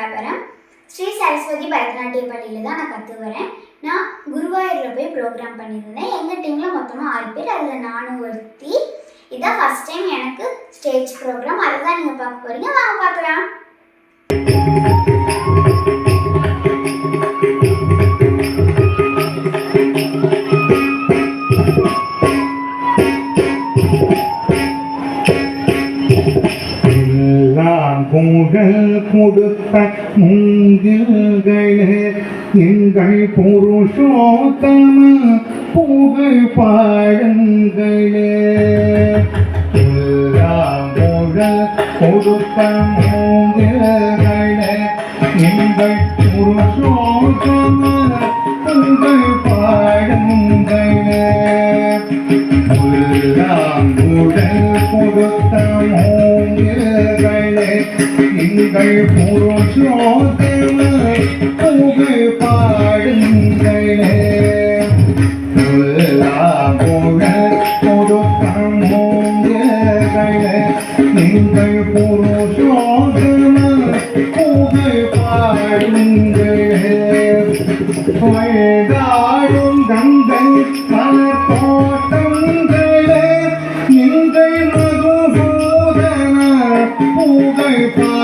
தாராபுரம் ஸ்ரீ சரஸ்வதி பரதநாட்டிய பள்ளியில் தான் நான் கற்று வரேன். நான் குருவாயூரில் போய் ப்ரோக்ராம் பண்ணியிருந்தேன். எங்கள் டீமில் மொத்தமாக ஆறு பேர் அதில் நானும் ஒருத்தி. இதான் ஃபஸ்ட் டைம் எனக்கு ஸ்டேஜ் ப்ரோக்ராம் அதை தான் நீங்கள் பார்க்க போகிறீங்க வாங்க பார்க்கலாம். புகழ் கொடுத்த மூங்கில்களே எங்கள் புருஷோத்தம புகழ் பாடுங்களே. எல்லாம் புகழ் கொடுத்த மூங்கில்களே எங்கள் புருஷோத்தம புகழ் பாடுங்களே. புகழ் கொடுத்த மூ எங்கள் பூரோஷோதே புகழ் பாடுங்களே. உள்ளாங்குடல் கொடுத்த பாடுங்களே. வயதாடும் கங்கை பல தோட்டங்கள்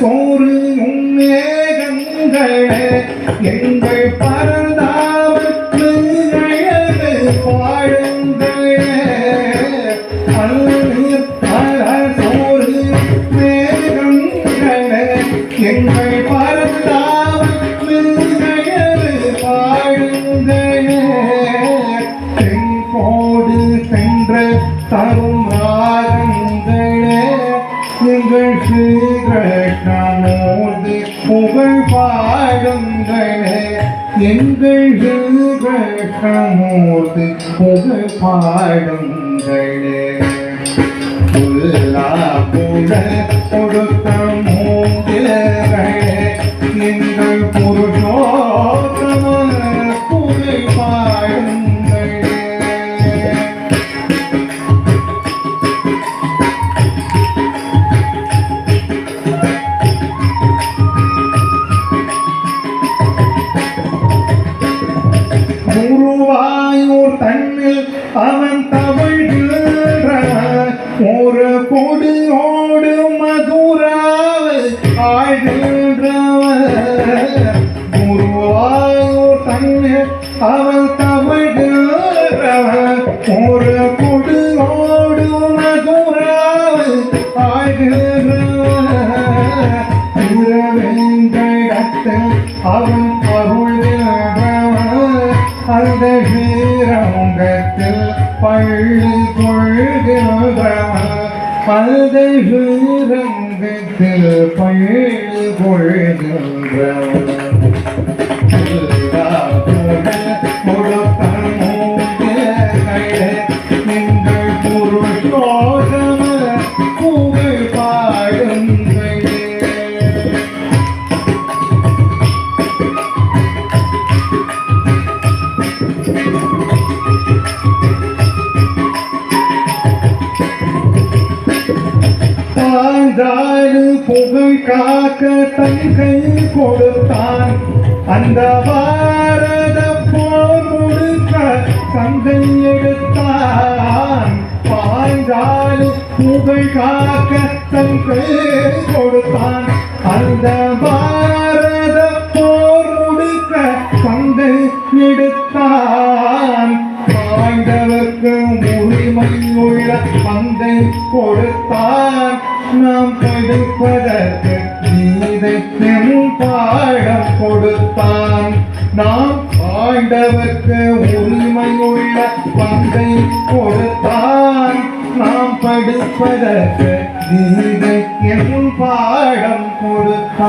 சோறு உம்மேகங்களே எங்கள் பரந்தாவுக்கு அழகு பாடுங்களே பன்னீர் மலர் சோறு மேகங்களே எங்கள் பரந்தாவுக்கு அழகு வாழுங்களே தென் போடு சென்ற தரும் ஸ்ரீகிருஷ்ணமூர்த்தி புகழ் பாடுங்களே. புல்லா புல அவன் தவழ்கின்றவன் ஒரு கொடியோடு மதுராவை ஆழ்கின்றவன் அவன் அருள்கிறவன் அந்த ஸ்ரீரங்கத்தில் பள்ளி கொள் அந்த பயிர் கொள்கின்ற தாழ்ந்தாடு புகழ் காக்க தங்கை கொடுத்தான். அந்த பாரத போர் முழுக்க தங்கை எடுத்தான். பாய்ந்தாடு புகழ் காக்க தங்கை கொடுத்தான். அந்த பாரத போர் முழுக்க தங்கை எடுத்தான். வாழ்ந்தவர்க்கு உரிமை உள்ள பந்தை கொடுத்தான். நாம் கிடைப்பதற்கு நீதைக்கும் பாடம் கொடுத்தான். நாம் ஆண்டவர்க்கு உரிமையுள்ள பங்கை கொடுத்தான். நாம் படிப்பதற்கு நீதைக்கும் பாடம் கொடுத்தான்.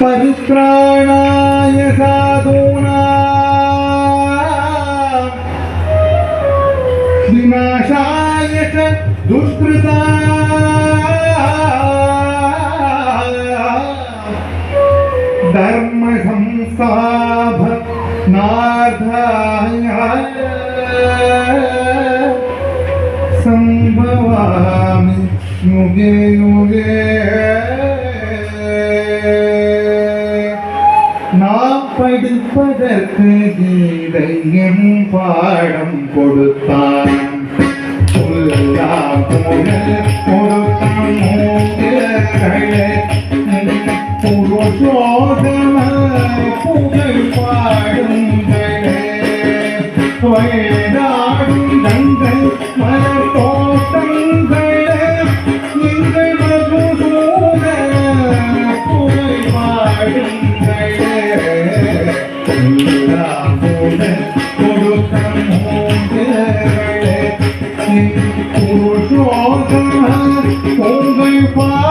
பரித்ராணாயகா च दुष्कृता धर्मसंस्थापनार्थाय सम्भवामि युगे युगे நாம் படிப்பதற்கு கீதையும் பாடம் கொடுத்தான் পুরো புருஷோதம பொங்கல் பாடுங்களே